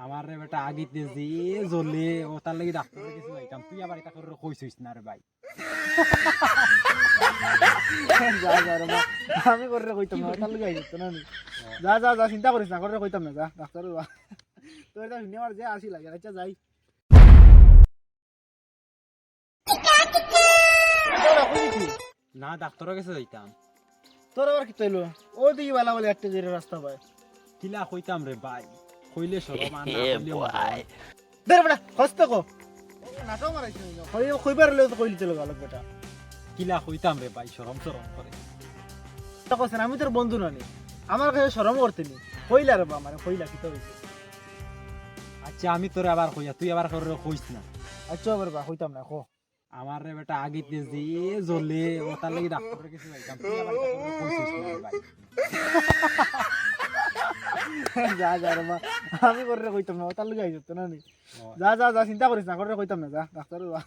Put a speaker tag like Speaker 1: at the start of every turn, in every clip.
Speaker 1: আমার রে বেটা আগিতে যে জ্বলে ও তার লাগি ডাক্তারের কিছু যাইতাম তুই আবার এটা করে কইছিস না রে ভাই।
Speaker 2: যা যা রে আমি করে কইতাম না তার লগে আইতো না যা যা যা চিন্তা করিস না করে কইতাম না যা ডাক্তার বাবা তোর এটা শুনে আমার যে আসি লাগে আচ্ছা যাই?
Speaker 1: না ডাক্তারের কাছে যাইতাম।
Speaker 2: তোর আবার কি তৈলো? ও দিকে বেলা বলে একটা জেরে রাস্তা পায়।
Speaker 1: কিলা কইতাম রে ভাই। কইলে সরম আর না কইলে মরম।
Speaker 2: বের বেটা হস্ত কো। নাটক মারাইছিস কই কইবার লও তো কইলি চলো গালক বেটা।
Speaker 1: কিলা কইতাম রে ভাই সরম সরম করে।
Speaker 2: তখন আমি তোর বন্ধু নানি আমার কাছে শরম করতে নি। কইলা রে বা আমার কইলা কি তো হইছে?
Speaker 1: আচ্ছা আমি তোরে আবার কইয়া তুই আবার করে কইস না।
Speaker 2: আচ্ছা বের বা কইতাম না কো।
Speaker 1: আমার রে বেটা আগিতে যে জ্বলে ও তার লাগি ডাক্তারের কাছে যাইতাম তুই আবার কইছিস না ভাই।
Speaker 2: যা যা রে মা। আমি করে কইতাম না তার লগে আইতো না নি? যা যা যা চিন্তা করিস না করে কইতাম না যা ডাক্তার বা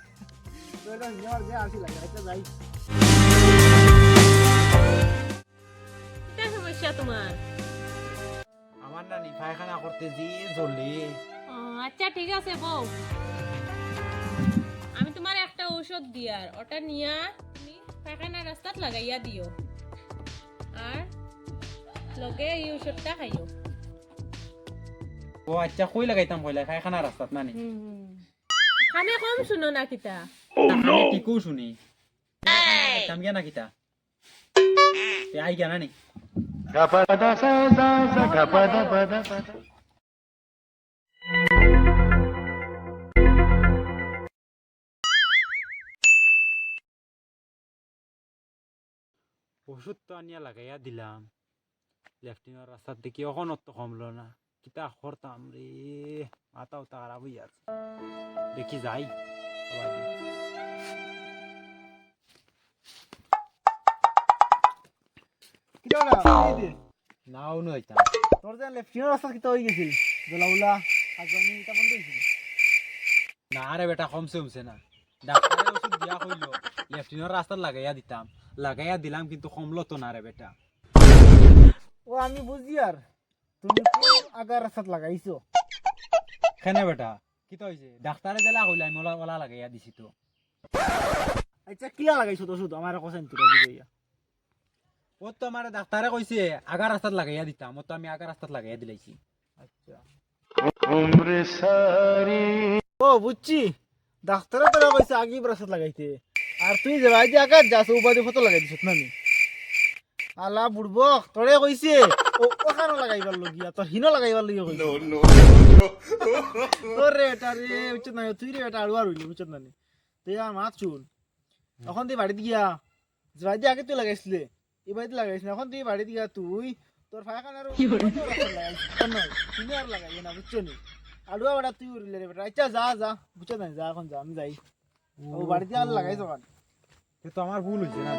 Speaker 2: তো নিয়ার যে আসি লাগে আচ্ছা যাই।
Speaker 3: কিতা সমস্যা তোমার।
Speaker 1: আমার নানি পায়খানা করতে যে জ্বলে।
Speaker 3: আচ্ছা ঠিক আছে বউ। আমি তোমার একটা ঔষধ দিয়ার ওটা নিয়া তুমি পায়খানা রাস্তাত লাগাইয়া দিও। আর লগে এই ঔষধটা খাইও।
Speaker 1: ও আচ্ছা কই লাগাইতাম কইলা পায়খানা রাস্তাত নানি
Speaker 3: কানে কম শুনো না কিতা
Speaker 1: আমি ঠিকও শুনি কাম গিয়া না কিতা তে আই গিয়া নানি ওষুধ তো আনিয়া লাগাইয়া দিলাম লেফটিনের রাস্তার দিকে এখনও তো কমলো না কিতা করতাম রে মাথাও তো খারাপ হইয়া আছে দেখি যাই নাও নইতাম
Speaker 2: তোর যে লেফটিনের রাস্তা কিটা হই গেছিল দলাউলা আজনি এটা বন্ধ হইছিল
Speaker 1: না রে বেটা কমছে কমছে না ডাক্তারে ওষুধ দিয়া কইলো লেফটিনের রাস্তা লাগাইয়া দিতাম লাগাইয়া দিলাম কিন্তু কমলো তো না রে বেটা
Speaker 2: ও আমি বুঝি আর তুমি আগার রাস্তাত লাগাইছো?
Speaker 1: কেনে বেটা? কি তো হইছে ডাক্তারে জেলা কইলো আমি ওলা লাগাইয়া দিছি তো।
Speaker 2: আচ্ছা কিলা লাগাইছো তো শুধু আমার কোসেন তুই বুঝাইয়া
Speaker 1: ও তো আমার ডাক্তারে কইছে আগা রাস্তাত লাগাইয়া দিতাম ও তো আমি আগা রাস্তাত লাগাইয়া দিলাইছি।
Speaker 2: আচ্ছা। ও বুঝছি। ডাক্তারে তোরা কইছে আগে রাস্তাত লাগাইতে আর তুই যে ভাই যে আগার যাস উপাধি ফটো লাগাই দিছত না নি আলা বুড়বো তোরে কইছে ও ওখানো লাগাইবার লগিয়া তোর হিনো লাগাইবার লগিয়া কইছে তোর রে এটা রে উচিত না তুই রে এটা আড়ুয়া রইলি উচিত না নি তুই আর মাত শুন এখন তুই বাড়িতে গিয়া। যে বাড়িতে আগে তুই লাগাইছিলে। এই বাড়িতে লাগাইছিস এখন তুই বাড়িতে গিয়া তুই তোর ফাঁকানার তুমি আর লাগাই না বুঝছ নি আড়ুয়া বেটা তুই উড়িলে রে বেটা আচ্ছা যা যা বুঝছ না যা এখন যা আমি যাই। ও বাড়িতে আর লাগাইছো কান
Speaker 1: এ তো আমার ভুল হয়েছে না?